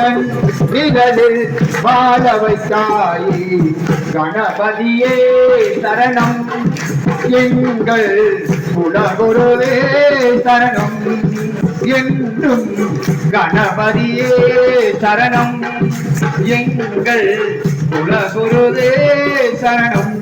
முருகன் விரலில் பாலவை தாயி கணபதியே சரணம். எங்கள் குலகுருவே சரணம். என்றும் கணபதியே சரணம். எங்கள் குலகுருவே சரணம்.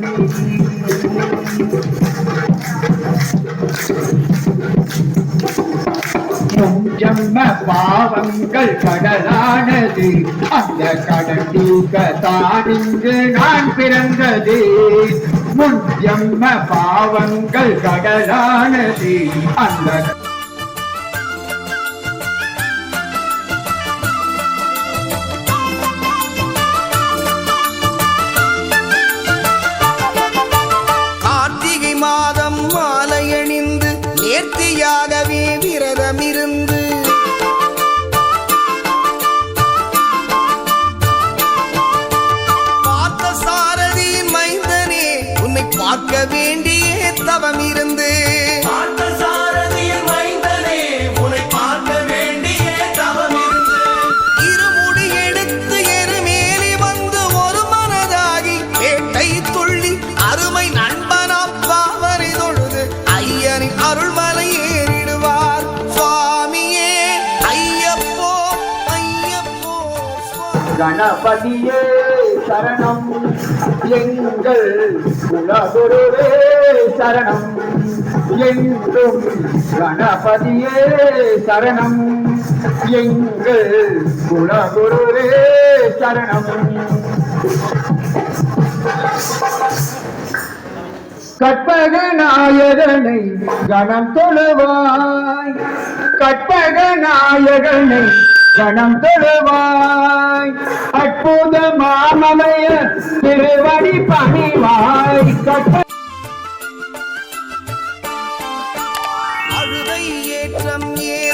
ஜென்மம் ஜென்ம பாவங்கள் கடலானது. அந்த கடல் தீர்க்கத்தான் இங்கு நான் பிறந்தது. முன் ஜென்ம பாவங்கள் கடலானது. அந்த கணபதியே சரணம். எங்கள் குலகுருவே சரணம். என்றும் கணபதியே சரணம். எங்கள் குலகுருவே சரணம். கற்பக நாயகனை கணம் தொழுவாய். கற்பக நாயகனை சனம் தொழுவாய் அற்புத மாமலைய திருவடி பணிவாய். கட்ட ஏற்றம் ஏ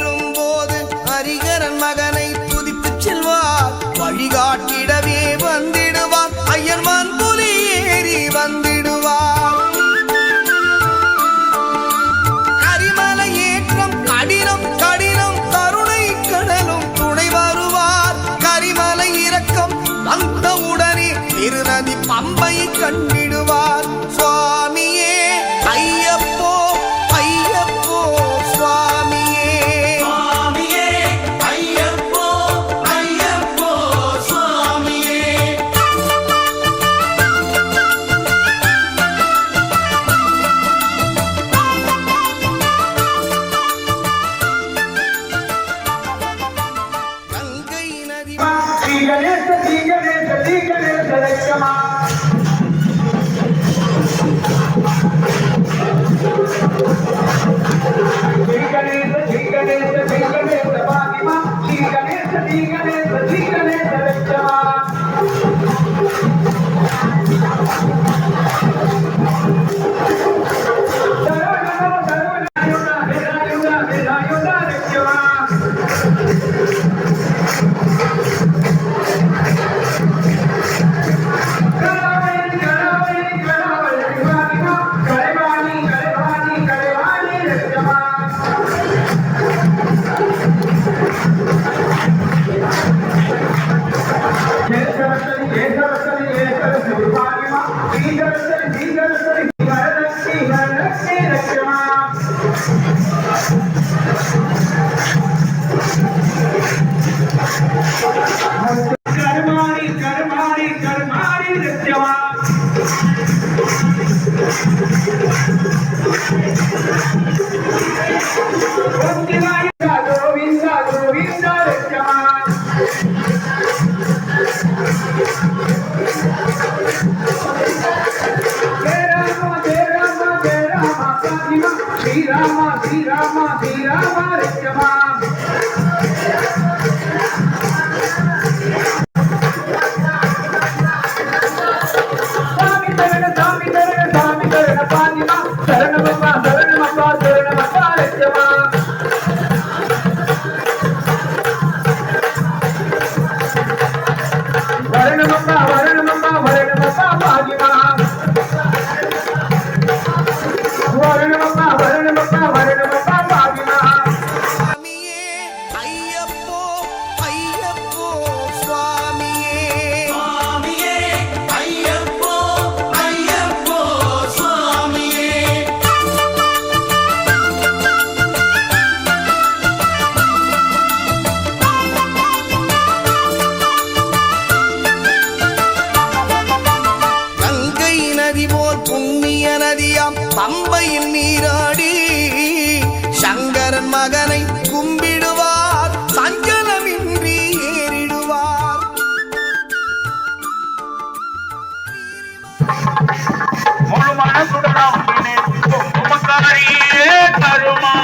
Thank you. up. তোমার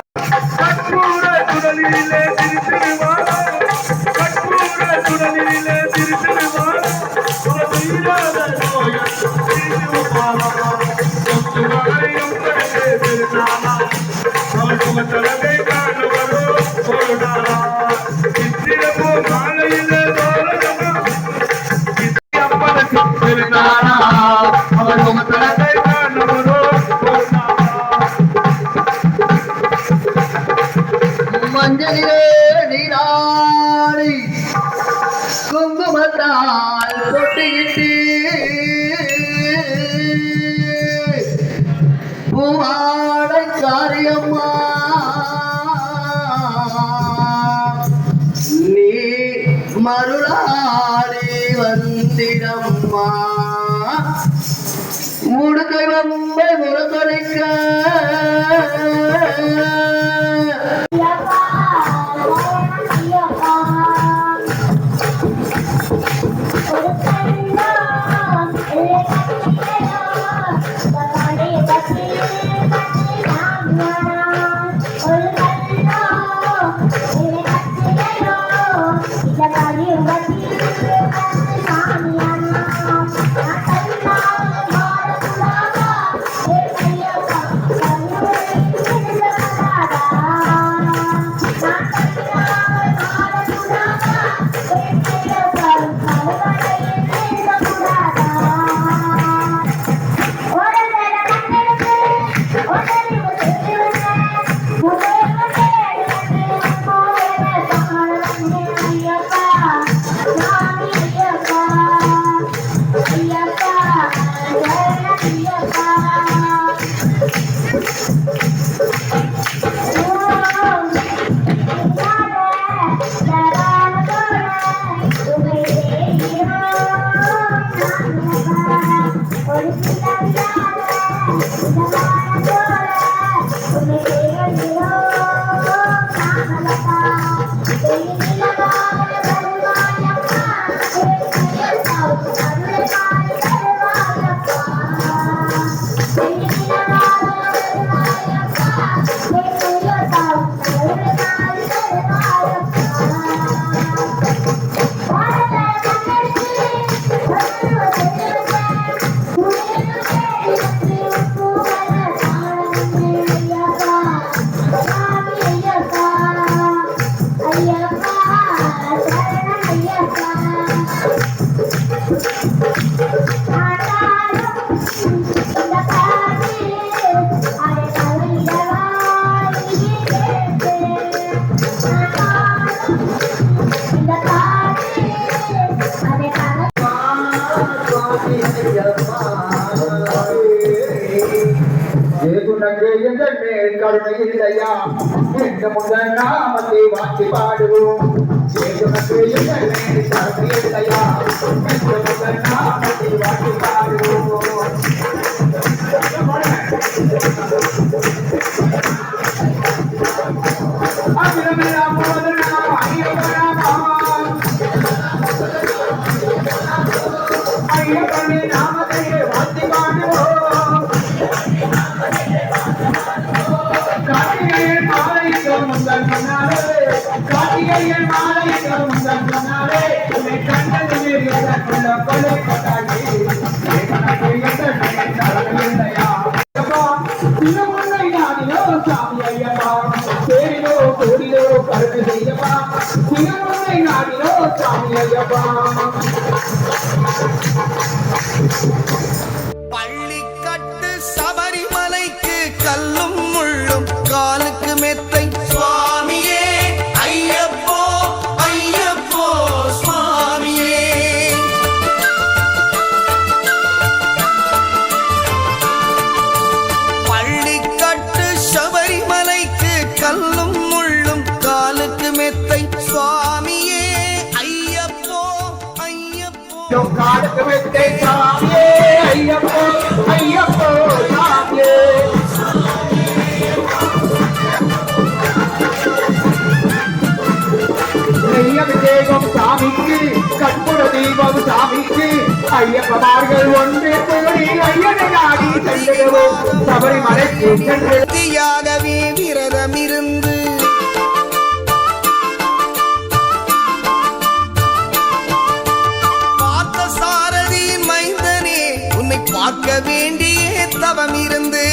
மரத்தால் கொட்டிக்கிட்டு பூவாடை காரியம்மா. நீ மருளாடி வந்திரம்மா முடுக்கை ரொம்ப முருகரைக்க తమిళనాడులో తమిళ சாமிக்கு கற்பூர தீபம் சாமிக்கு ஐயப்பமார்கள் ஒன்றே கூடி ஐயனை நாடி செல்லுவோம் சபரிமலைக்கு சென்றியாகவே விரதம் இருந்து பார்க்க வேண்டிய தவம் இருந்து.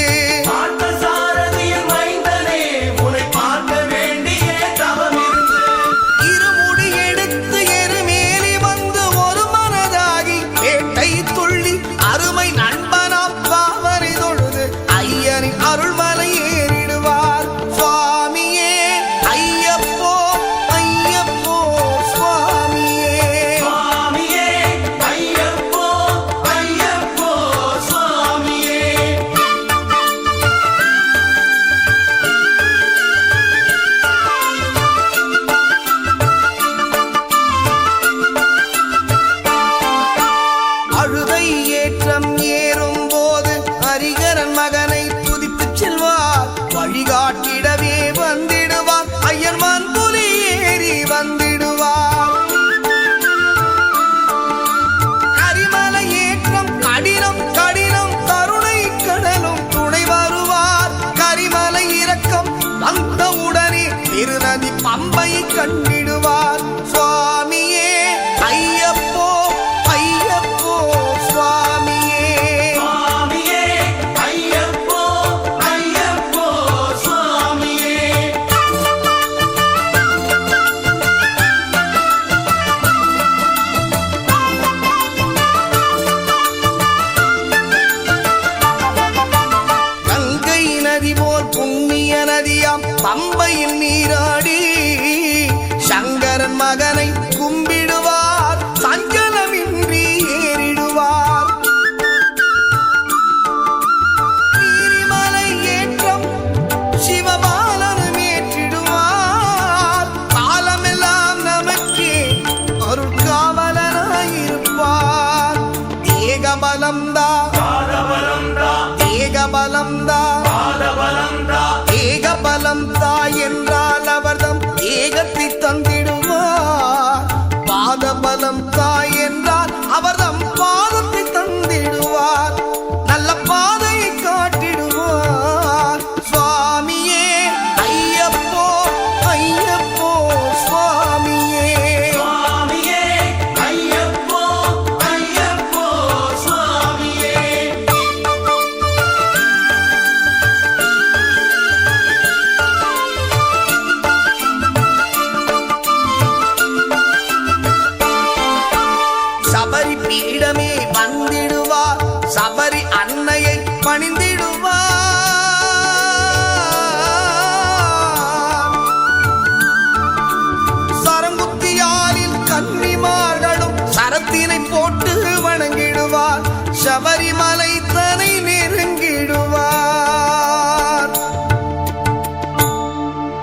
அருள்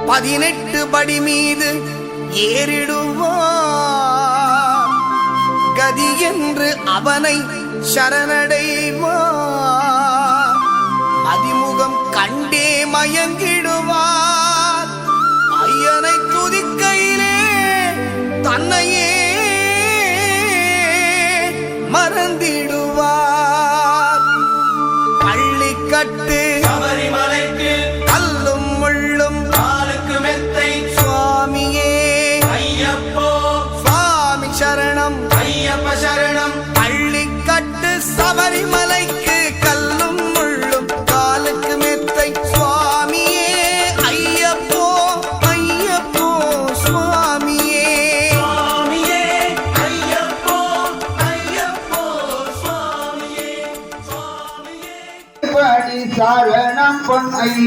பதினெட்டு படி மீது ஏறிடுவார் கதி என்று அவனை சரணடைவார் அதிமுகம் கண்டே மயங்கிடுவார் ஐயனை துதிக்கையிலே தன்னையே மறந்திடுவார்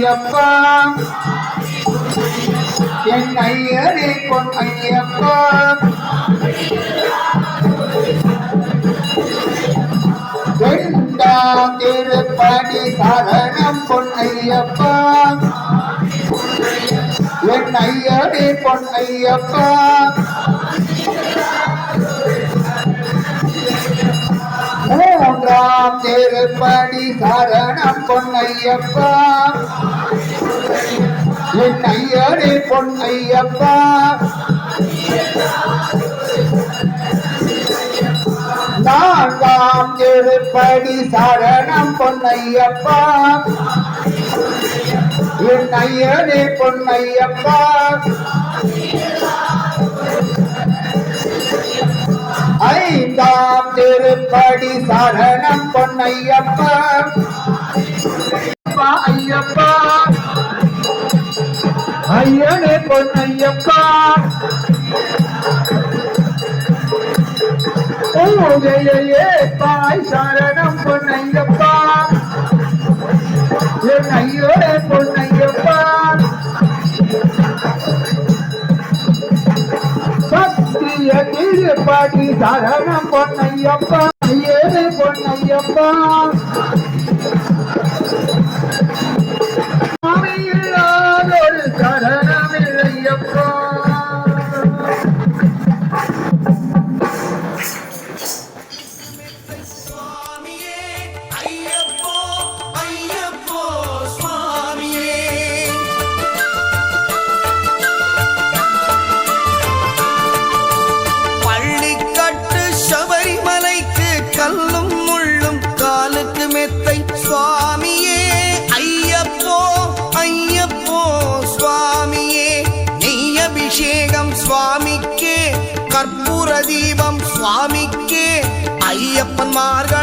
ஐயப்பா. என் ஐயரே பொன் ஐயப்பா. வெண்டா திருப்படி சரணம் பொன் ஐயப்பா. என் ஐயரே பொன் ஐயப்பா. மூன்றாம் திருப்படி சரணம் பொன்னையப்பா. என் ஐயனே பொன்னையப்பா. நான்காம் திருப்படி சரணம் பொன்னையப்பா. என் ஐயனே பொன்னையப்பா. ஐந்தாம் திருப்படி சரணம் பொன்னையப்பா. ஐயப்பா ஐயனே பொன்னையப்பா. பூஜையே தாய் சரணம் பொன்னையப்பா. என் ஐயோட பொன்னை பாட்டு பாட்டு சரணம் பொன்னையப்பா ஐயே பொன்னையப்பா. मार्ग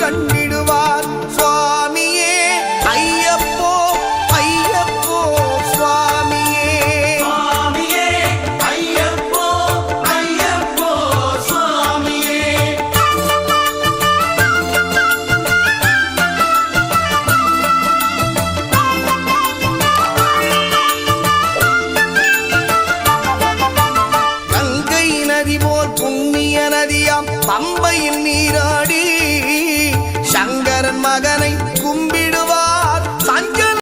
பம்பையை